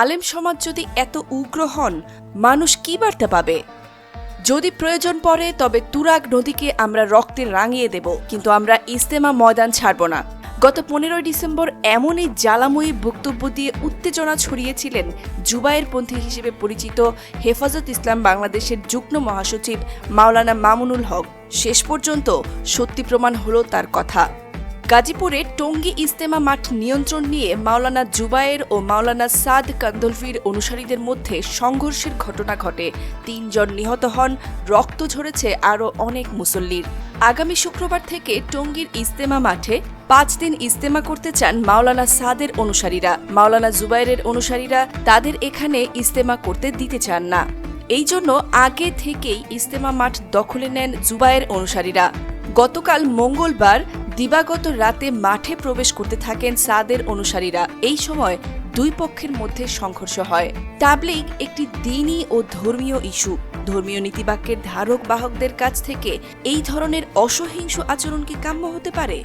আলেম সমাজ যদি এত উগ্র হন, মানুষ কি বার্তা পাবে? যদি প্রয়োজন পড়ে, তবে তুরাগ নদীকে আমরা রক্তে রাঙিয়ে দেব, কিন্তু আমরা ইস্তেমা ময়দান ছাড়ব না। গত পনেরোই ডিসেম্বর এমনই জ্বালাময়ী বক্তব্য দিয়ে উত্তেজনা ছড়িয়েছিলেন জুবায়ের পন্থী হিসেবে পরিচিত হেফাজত ইসলাম বাংলাদেশের যুগ্ম মহাসচিব মাওলানা মামুনুল হক। শেষ পর্যন্ত সত্যি প্রমাণ হলো তার কথা। গাজীপুরে টঙ্গী ইস্তেমা মাঠ নিয়ন্ত্রণ নিয়ে মাওলানা জুবায়ের ও মাওলানা সাদ কান্দলফির অনুসারীদের মধ্যে সংঘর্ষের ঘটনা ঘটে। তিনজন নিহত হন, রক্ত ঝরেছে আরও অনেক মুসল্লির। আগামী শুক্রবার থেকে টঙ্গীর ইস্তেমা মাঠে পাঁচ দিন ইস্তেমা করতে চান মাওলানা সাদের অনুসারীরা। মাওলানা জুবায়ের অনুসারীরা তাদের এখানে ইস্তেমা করতে দিতে চান না। এই জন্য আগে থেকেই ইস্তেমা মাঠ দখলে নেন জুবায়ের অনুসারীরা। গতকাল মঙ্গলবার দিবাগত রাতে মাঠে প্রবেশ করতে থাকেন সাদের অনুসারীরা। এই সময় দুই পক্ষের মধ্যে সংঘর্ষ হয়। তাবলিগ একটি দিনই ও ধর্মীয় ইস্যু। ধর্মীয় নীতিবাক্যের ধারক বাহকদের কাছ থেকে এই ধরনের অসহিংস আচরণ কি কাম্য হতে পারে?